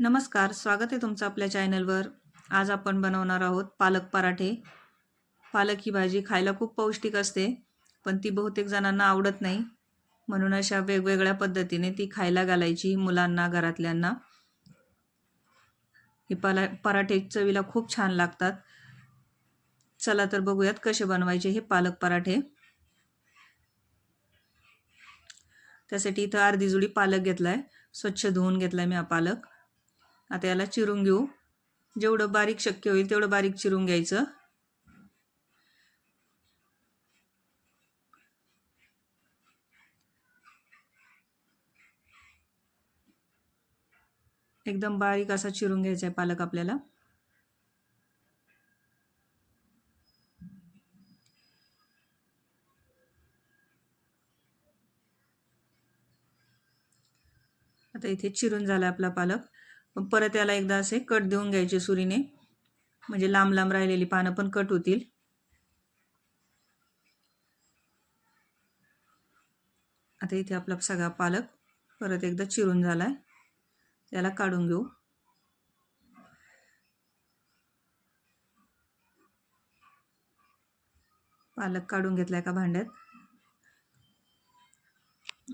नमस्कार स्वागत आहे तुमचं आपल्या चॅनलवर. आज आपण बनवणार आहोत पालक पराठे. पालक ही भाजी खायला खूप पौष्टिक असते पण ती बहुतेक जणांना आवडत नाही. म्हणून अशा वेगवेगळ्या पद्धतीने ती खायला घालायची मुलांना घरातल्यांना. हे पाला पराठे चवीला खूप छान लागतात. चला तर बघूयात कसे बनवायचे हे पालक पराठे. त्यासाठी इथं अर्धी जुडी पालक घेतला आहे स्वच्छ धुवून घेतला आहे मी हा पालक. आता याला चिरून घेऊ. जेवढं बारीक शक्य होईल तेवढं बारीक चिरून घ्यायचं. एकदम बारीक असा चिरून घ्यायचा आहे पालक आपल्याला. आता इथे चिरून झाला आपला पालक. परत याला एकदा असे कट देऊन घ्यायचे सुरीने. म्हणजे लांब लांब राहिलेली पानं पण कट होतील. आता इथे आपला सगळा पालक परत एकदा चिरून झाला आहे त्याला काढून घेऊ. पालक काढून घेतला एका भांड्यात.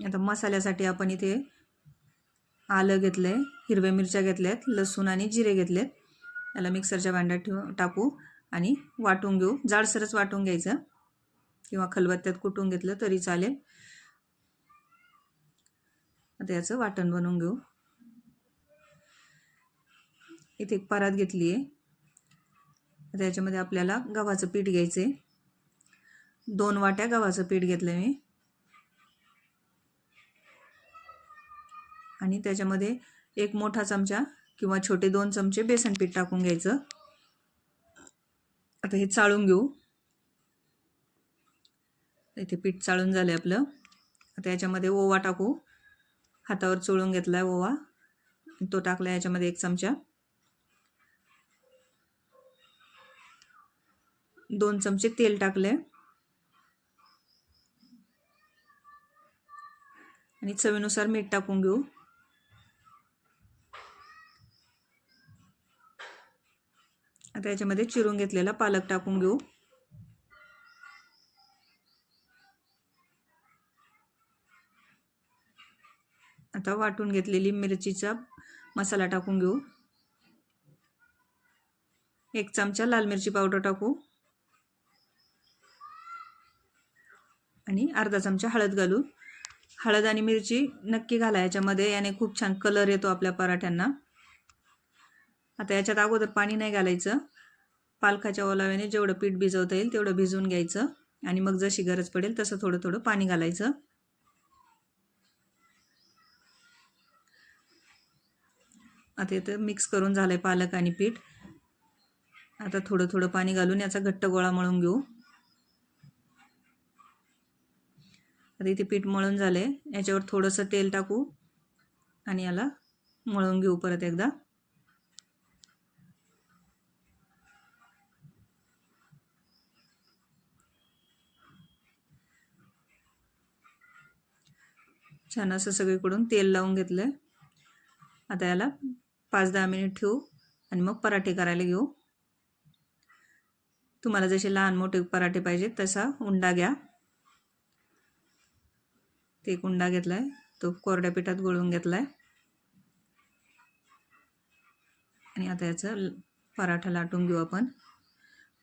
आता मसाल्यासाठी आपण इथे आलं घेतलं आहे हिरव्या मिरच्या घेतल्या आहेत लसूण आणि जिरे घेतलेत. याला मिक्सरच्या भांड्यात ठेव टाकू आणि वाटून घेऊ. जाडसरच वाटून घ्यायचं. किंवा खलबत्त्यात कुटून घेतलं तरी चालेल. आता याचं वाटण बनवून घेऊ. इथे एक परात घेतली आहे आता याच्यामध्ये आपल्याला गव्हाचं पीठ घ्यायचं आहे दोन वाट्या गव्हाचं पीठ घेतलं मी. आणि त्याच्यामध्ये एक मोठा चमचा किंवा छोटे दोन चमचे बेसन पीठ टाकून घ्यायचं. आता हे चाळून घेऊ. इथे पीठ चाळून झालं आपलं. आता याच्यामध्ये ओवा टाकू. हातावर चोळून घेतला आहे ओवा. तो टाकला याच्यामध्ये एक चमचा. दोन चमचे तेल टाकले आणि चवीनुसार मीठ टाकून घेऊ. आता याच्यामध्ये चिरून घेतलेला पालक टाकून घेऊ. आता वाटून घेतलेली मिरचीचा मसाला टाकून घेऊ. एक चमचा लाल मिरची पावडर टाकू. आणि अर्धा चमचा हळद घालू हळद आणि मिरची नक्की घाला याच्यामध्ये याने खूप छान कलर येतो आपल्या पराठ्यांना. आता याच्यात अगोदर पाणी नाही घालायचं. पालखाच्या ओलाव्याने जेवढं पीठ भिजवता येईल तेवढं भिजवून घ्यायचं. आणि मग जशी गरज पडेल तसं थोडं थोडं पाणी घालायचं. आता इथं मिक्स करून झालं आहे पालक आणि पीठ. आता थोडं थोडं पाणी घालून याचा घट्ट गोळा मळून घेऊ. आता इथे पीठ मळून झालं आहे याच्यावर थोडंसं तेल टाकू. आणि याला मळून घेऊ परत एकदा. छान असं सगळीकडून तेल लावून घेतलं आहे आता याला पाच दहा मिनिट ठेवू आणि मग पराठे करायला घेऊ. तुम्हाला जसे लहान मोठे पराठे पाहिजेत तसा उंडा घ्या. ते एक उंडा घेतला आहे तो कोरड्या पिठात गोळून घेतला आहे आणि आता याचं पराठा लाटून घेऊ आपण.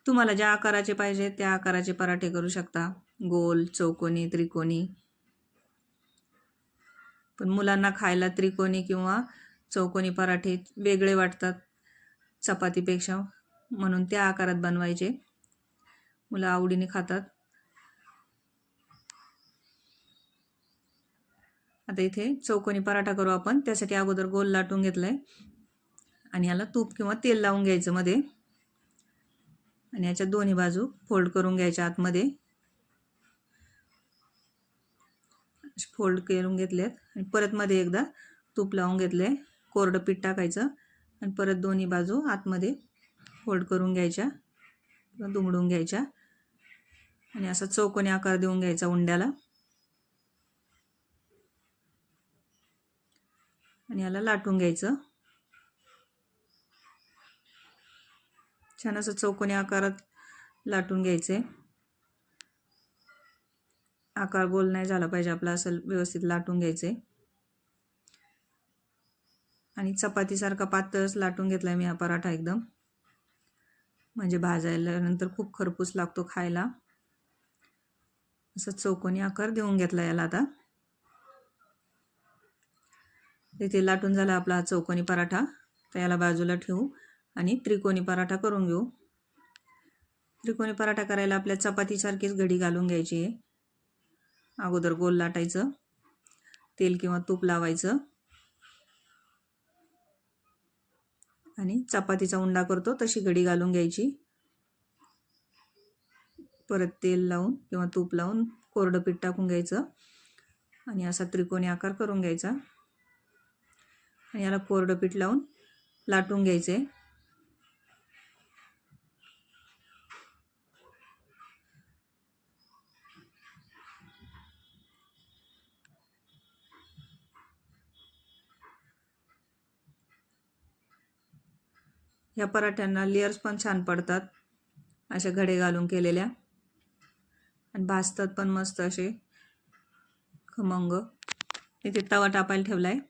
तुम्हाला ज्या आकाराचे पाहिजे त्या आकाराचे पराठे करू शकता. गोल चौकोनी त्रिकोणी. पण मुलांना खायला त्रिकोणी किंवा चौकोनी पराठे वेगळे वाटतात चपातीपेक्षा म्हणून त्या आकारात बनवायचे. मुलं आवडीने खातात. आता इथे चौकोनी पराठा करू आपण. त्यासाठी अगोदर गोल लाटून घेतलं आहे आणि याला तूप किंवा तेल लावून घ्यायचं मध्ये. आणि याच्या दोन्ही बाजू फोल्ड करून घ्यायच्या आतमध्ये. फोल्ड करून घेतलेत. आणि परत मध्ये एकदा तूप लावून घेतलं आहे कोरडं पीठ टाकायचं. आणि परत दोन्ही बाजू आतमध्ये फोल्ड करून घ्यायच्या. किंवा दुमडून घ्यायच्या. आणि असा चौकोनी आकार देऊन घ्यायचा उंड्याला. आणि याला लाटून घ्यायचं. छान असं चौकोनी आकारात लाटून घ्यायचे. आकार गोल नाही झाला पाहिजे आपला असं व्यवस्थित लाटून घ्यायचे आणि चपातीसारखा पातळच लाटून घेतला मी हा पराठा एकदम. म्हणजे भाजायला नंतर खूप खरपूस लागतो खायला. असं चौकोनी आकार देऊन घेतला याला आता. तिथे लाटून झाला आपला हा चौकोनी पराठा. तर याला बाजूला ठेवू आणि त्रिकोणी पराठा करून घेऊ. त्रिकोणी पराठा करायला आपल्या चपातीसारखीच घडी घालून घ्यायची आहे. अगोदर गोल लाटायचं. तेल किंवा तूप लावायचं. आणि चपातीचा उंडा करतो तशी घडी घालून घ्यायची. परत तेल लावून किंवा तूप लावून कोरडं पीठ टाकून घ्यायचं. आणि असा त्रिकोणी आकार करून घ्यायचा. आणि याला कोरडं पीठ लावून लाटून घ्यायचे. ह्या पराठ्यांना लेअर्स पण छान पडतात. अशा घडे घालून केलेल्या. आणि भाजतात पण मस्त असे खमंग. इथे तवा टाकायला ठेवला आहे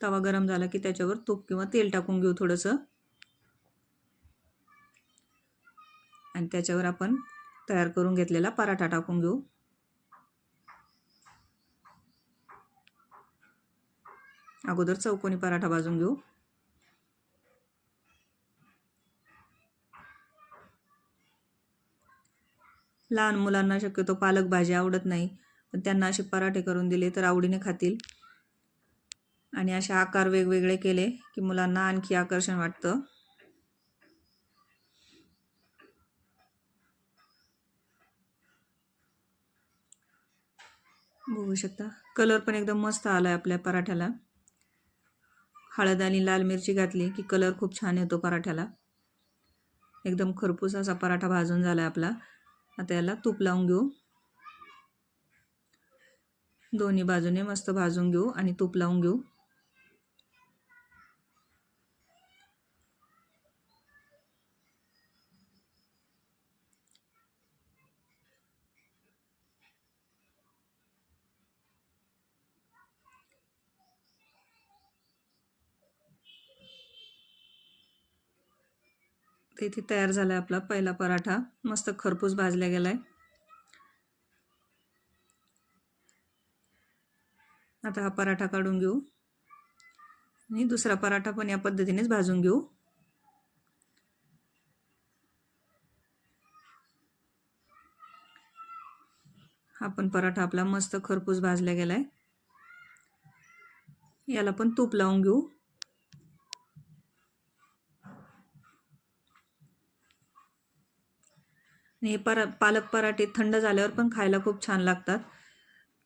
तवा गरम झाला की त्याच्यावर तूप किंवा तेल टाकून घेऊ थोडंसं. आणि त्याच्यावर आपण तयार करून घेतलेला पराठा टाकून घेऊ. अगोदर चौकोनी पराठा भाजून घेऊ. लहान मुलांना शक्यतो पालक भाजी आवडत नाही. पण त्यांना असे पराठे करून दिले तर आवडीने खातील. आणि असे आकार वेगवेगळे केले की मुलांना आणखी आकर्षण वाटतं. बघू शकता. कलर पण एकदम मस्त आला आहे आपल्या पराठ्याला. हळद आणि लाल मिरची घातली की कलर खूप छान येतो पराठ्याला. एकदम खरपूस असा पराठा भाजून झाला आहे आपला. आता याला तूप लावून घेऊ. दोन्ही बाजूने मस्त भाजून घेऊ आणि तूप लावून घेऊ. इथे तयार झाला आहे आपला पहिला पराठा. मस्त खरपूस भाजला गेला आहे आता हा पराठा काढून घेऊ. आणि दुसरा पराठा पण या पद्धतीनेच भाजून घेऊ. हा पण पराठा आपला मस्त खरपूस भाजला गेला आहे याला पण तूप लावून घेऊ. आणि हे परा पालक पराठे थंड झाल्यावर पण खायला खूप छान लागतात.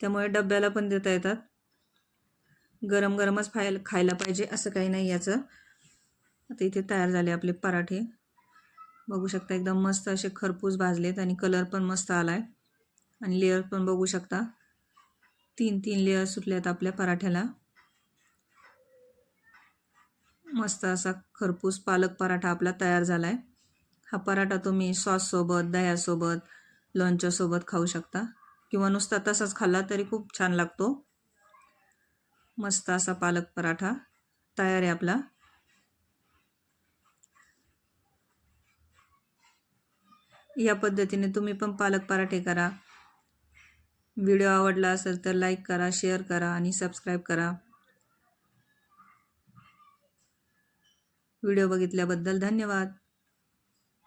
त्यामुळे डब्याला पण देता येतात. गरम गरमच खायला खायला पाहिजे असं काही नाही याचं. आता इथे तयार झाले आपले पराठे. बघू शकता एकदम मस्त असे खरपूस भाजलेत आणि कलर पण मस्त आला आहे आणि लेअर पण बघू शकता. तीन तीन लेअर सुटल्यात आपल्या पराठ्याला. मस्त असा खरपूस पालक पराठा आपला तयार झाला आहे हा पराठा तुम्ही सॉससोबत दह्यासोबत लोणच्यासोबत खाऊ शकता. किंवा नुसता तसाच खाल्ला तरी खूप छान लागतो. मस्त असा पालक पराठा तयार आहे आपला. या पद्धतीने तुम्ही पण पालक पराठे करा. व्हिडिओ आवडला असेल तर लाईक करा शेअर करा आणि सबस्क्राईब करा. व्हिडिओ बघितल्याबद्दल धन्यवाद.